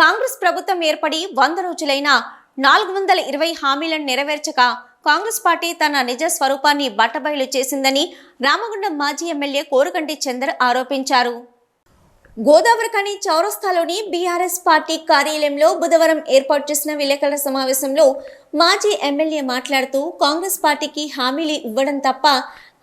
కాంగ్రెస్ ప్రభుత్వం ఏర్పడి వంద రోజులైన నాలుగు వందల ఇరవై హామీలను నెరవేర్చక కాంగ్రెస్ పార్టీ తన నిజ స్వరూపాన్ని బట్టబయలు చేసిందని రామగుండం మాజీ ఎమ్మెల్యే కోరుకంటి చందర్ ఆరోపించారు. గోదావరికని చౌరస్తాలోని బీఆర్ఎస్ పార్టీ కార్యాలయంలో బుధవారం ఏర్పాటు చేసిన విలేకరుల సమావేశంలో మాజీ ఎమ్మెల్యే మాట్లాడుతూ కాంగ్రెస్ పార్టీకి హామీలు ఇవ్వడం తప్ప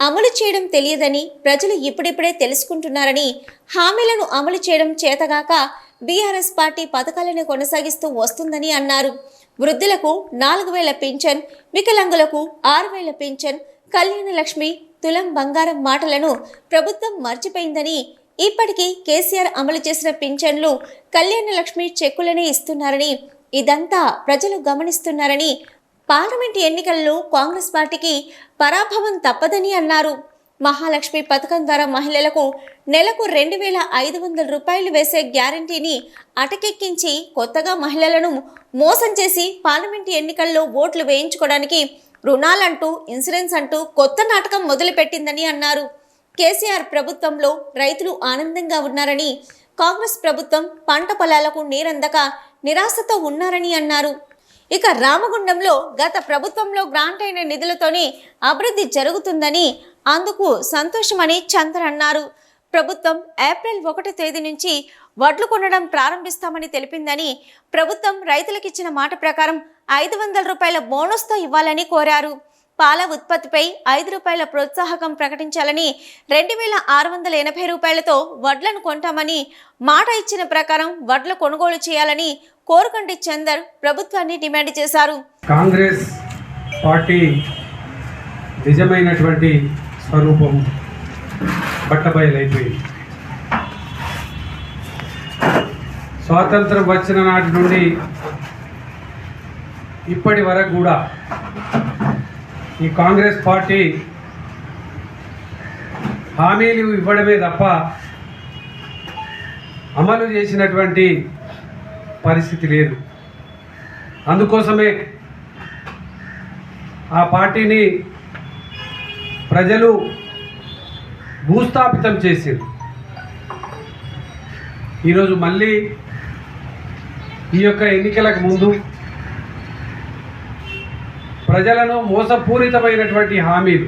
అమలు చేయడం తెలియదని ప్రజలు ఇప్పుడిప్పుడే తెలుసుకుంటున్నారని హామీలను అమలు చేయడం చేతగాక బీఆర్ఎస్ పార్టీ పథకాలను కొనసాగిస్తూ వస్తుందని అన్నారు. వృద్ధులకు నాలుగు వేల పింఛన్ వికలాంగులకు ఆరు వేల పింఛన్ కళ్యాణ లక్ష్మి తులం బంగారం మాటలను ప్రభుత్వం మర్చిపోయిందని ఇప్పటికీ కేసీఆర్ అమలు చేసిన పింఛన్లు కళ్యాణ లక్ష్మి చెక్కులనే ఇస్తున్నారని ఇదంతా ప్రజలు గమనిస్తున్నారని పార్లమెంట్ ఎన్నికల్లో కాంగ్రెస్ పార్టీకి పరాభవం తప్పదని అన్నారు. మహాలక్ష్మి పథకం ద్వారా మహిళలకు నెలకు రెండు వేల ఐదు వందల రూపాయలు వేసే గ్యారంటీని అటకెక్కించి కొత్తగా మహిళలను మోసం చేసి పార్లమెంట్ ఎన్నికల్లో ఓట్లు వేయించుకోవడానికి రుణాలంటూ ఇన్సూరెన్స్ అంటూ కొత్త నాటకం మొదలుపెట్టిందని అన్నారు. కేసీఆర్ ప్రభుత్వంలో రైతులు ఆనందంగా ఉన్నారని కాంగ్రెస్ ప్రభుత్వం పంట పొలాలకు నీరందక నిరాశతో ఉన్నారని అన్నారు. ఇక రామగుండంలో గత ప్రభుత్వంలో గ్రాంట్ అయిన నిధులతోనే అభివృద్ధి జరుగుతుందని అందుకు సంతోషమని చంద్ర అన్నారు. ప్రభుత్వం ఏప్రిల్ ఒకటి తేదీ నుంచి వడ్లు కొనడం ప్రారంభిస్తామని తెలిపిందని ప్రభుత్వం రైతులకిచ్చిన మాట ప్రకారం ఐదు వందల రూపాయల బోనస్తో ఇవ్వాలని కోరారు. పాల ఉత్పత్తిపై ఐదు రూపాయల ప్రోత్సాహకం ప్రకటించాలని రెండు వేల ఆరు వందల ఎనభై రూపాయలతో వడ్లను కొంటామని మాట ఇచ్చిన ప్రకారం వడ్ల కొనుగోలు చేయాలని కోరుకంటి చందర్ ప్రభుత్వాన్ని డిమాండ్ చేశారు. కాంగ్రెస్ పార్టీ నిజమైనటువంటి స్వరూపం బట్టబయలైపోయింది స్వాతంత్రం వచ్చిన నాటి నుండి ఇప్పటి వరకు కూడా ఈ కాంగ్రెస్ పార్టీ హామీలు ఇవ్వడమే తప్ప అమలు చేసినటువంటి పరిస్థితి లేదు. అందుకోసమే ఆ పార్టీని ప్రజలు భూస్థాపితం చేసింది ఈరోజు మళ్ళీ ఈ యొక్క ఎన్నికలకు ముందు ప్రజలను మోసపూరితమైనటువంటి హామీలు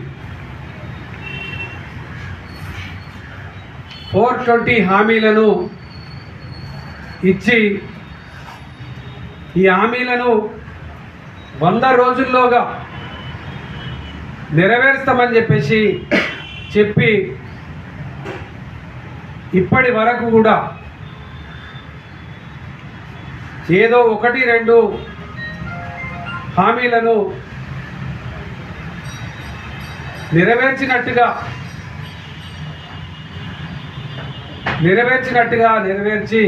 ఫోర్ ట్వంటీ హామీలను ఇచ్చి ఈ హామీలను వంద రోజుల్లోగా నెరవేరుస్తామని చెప్పేసి చెప్పి ఇప్పటి వరకు కూడా ఏదో ఒకటి రెండు హామీలను నెరవేర్చినట్టుగా నెరవేర్చినట్టుగా నెరవేర్చి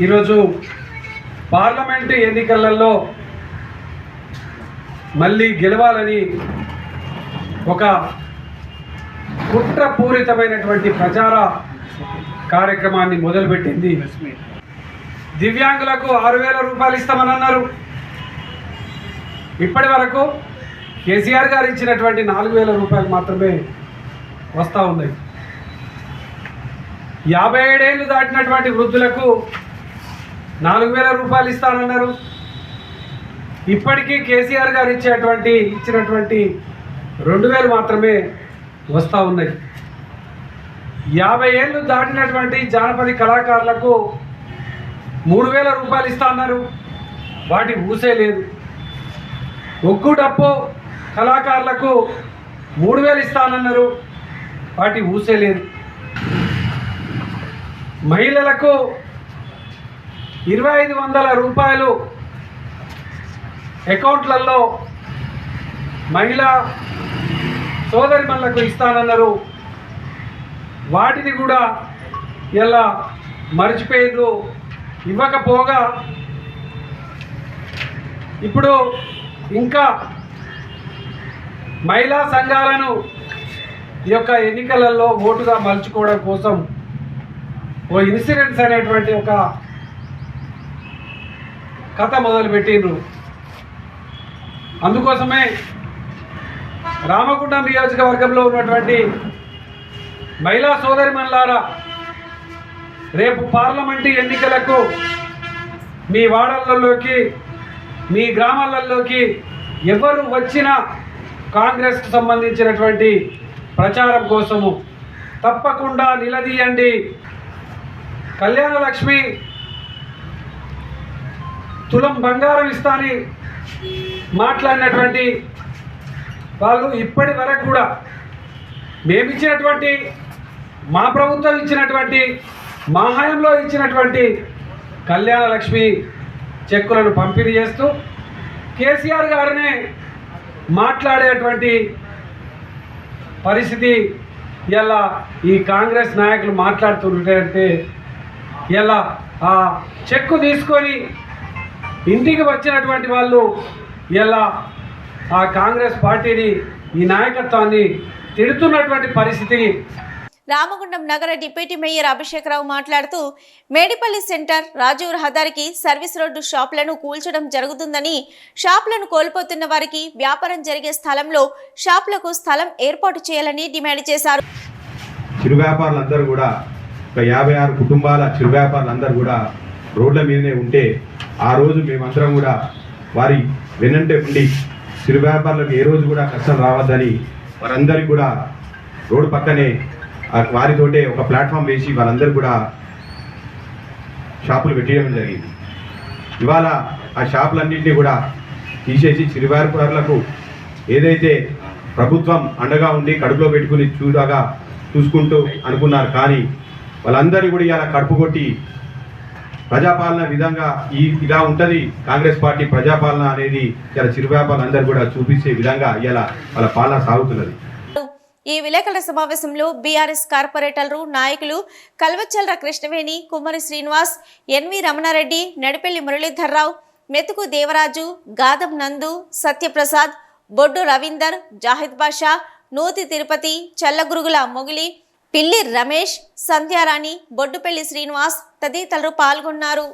ఈరోజు పార్లమెంటు ఎన్నికలలో మళ్ళీ గెలవాలని ఒక కుట్రపూరితమైనటువంటి ప్రచార కార్యక్రమాన్ని మొదలుపెట్టింది. దివ్యాంగులకు ఆరు వేల రూపాయలు ఇస్తామని అన్నారు. ఇప్పటి వరకు కేసీఆర్ గారు ఇచ్చినటువంటి నాలుగు వేల రూపాయలు మాత్రమే వస్తూ ఉన్నాయి. యాభై ఏడేళ్ళు దాటినటువంటి వృద్ధులకు నాలుగు వేల రూపాయలు ఇస్తానన్నారు. ఇప్పటికీ కేసీఆర్ గారు ఇచ్చేటువంటి ఇచ్చినటువంటి రెండు వేలు మాత్రమే వస్తూ ఉన్నాయి. యాభై ఏళ్ళు దాటినటువంటి జానపద కళాకారులకు మూడు వేల రూపాయలు ఇస్తా అన్నారు. వాటి ఊసే లేదు. ఒక్కు డప్పు కళాకారులకు మూడు వేలు ఇస్తానన్నారు వాటి ఊసే లేదు. మహిళలకు ఇరవై ఐదు వందల రూపాయలు అకౌంట్లలో మహిళా సోదరిమణులకు ఇస్తానన్నారు. వాటిని కూడా ఇలా మర్చిపోయిండ్రు ఇవ్వకపోగా ఇప్పుడు ఇంకా మహిళా సంఘాలను ఈ యొక్క ఎన్నికలలో ఓటుగా మలుచుకోవడం కోసం ఓ ఇన్సూరెన్స్ అనేటువంటి ఒక కథ మొదలుపెట్టిండ్రు. అందుకోసమే రామగుండం నియోజకవర్గంలో ఉన్నటువంటి మహిళా సోదరిమణులారా రేపు పార్లమెంటు ఎన్నికలకు మీ వాడలలోకి మీ గ్రామాలలోకి ఎవరు వచ్చినా కాంగ్రెస్కు సంబంధించినటువంటి ప్రచారం కోసము తప్పకుండా నిలదీయండి. కళ్యాణ లక్ష్మి తులం బంగారం ఇస్తాని మాట్లాడినటువంటి వాళ్ళు ఇప్పటి వరకు కూడా మేమిచ్చినటువంటి మా ప్రభుత్వం ఇచ్చినటువంటి మా హయాంలో ఇచ్చినటువంటి కళ్యాణ లక్ష్మి చెక్కులను పంపిణీ చేస్తూ కేసీఆర్ గారినే మాట్లాడేటువంటి పరిస్థితి ఇలా ఈ కాంగ్రెస్ నాయకులు మాట్లాడుతుంటే ఇలా ఆ చెక్కు తీసుకొని ఇంటికి వచ్చినటువంటి వాళ్ళు ఇలా ఆ కాంగ్రెస్ పార్టీని ఈ నాయకత్వాన్ని తిడుతున్నటువంటి పరిస్థితి. రామగుండం నగర డిప్యూటీ మేయర్ అభిషేకరావు మాట్లాడుతూ మేడిపల్లి సెంటర్ రాజీవ్ రహదారికి సర్వీస్ రోడ్డు షాపులను కూల్చడం జరుగుతుందని షాపులను కోల్పోతున్న వారికి వ్యాపారం జరిగే స్థలంలో షాపులకు స్థలం ఏర్పాటు చేయాలని డిమాండ్ చేశారు. చిరు వ్యాపారులందరూ కూడా ఒక యాభై ఆరు కుటుంబాల చిరు వ్యాపారులందరూ కూడా రోడ్ల మీదనే ఉంటే ఆ రోజు మేమందరం కూడా వారి వెనంటే ఉండి చిరు వ్యాపారులకు ఏ రోజు కూడా కష్టం రావద్దని వారందరికీ కూడా రోడ్డు పక్కనే ఆ వారితోటే ఒక ప్లాట్ఫామ్ వేసి వాళ్ళందరూ కూడా షాపులు పెట్టేయడం జరిగింది. ఇవాళ ఆ షాపులన్నింటినీ కూడా తీసేసి చిరు వ్యాపారులకు ఏదైతే ప్రభుత్వం అండగా ఉండి కడుపులో పెట్టుకుని చూడగా చూసుకుంటూ అనుకున్నారు కానీ వాళ్ళందరినీ కూడా ఇలా కడుపు కొట్టి ప్రజాపాలన విధంగా ఈ ఇలా ఉంటుంది. కాంగ్రెస్ పార్టీ ప్రజాపాలన అనేది ఇలా చిరు వ్యాపారులందరూ కూడా చూపించే విధంగా ఇలా వాళ్ళ పాలన సాగుతున్నది. ఈ విలేకరుల సమావేశంలో బీఆర్ఎస్ కార్పొరేటర్లు నాయకులు కల్వచల్ర కృష్ణవేణి కుమ్మరి శ్రీనివాస్ ఎన్వి రమణారెడ్డి నడిపెల్లి మురళీధర్రావు మెతుకు దేవరాజు గాదం నందు సత్యప్రసాద్ బొడ్డు రవీందర్ జాహిద్ బాషా నూతి తిరుపతి చల్లగురుగుల మొగిలి పిల్లి రమేష్ సంధ్యారాణి బొడ్డుపల్లి శ్రీనివాస్ తదితరులు పాల్గొన్నారు.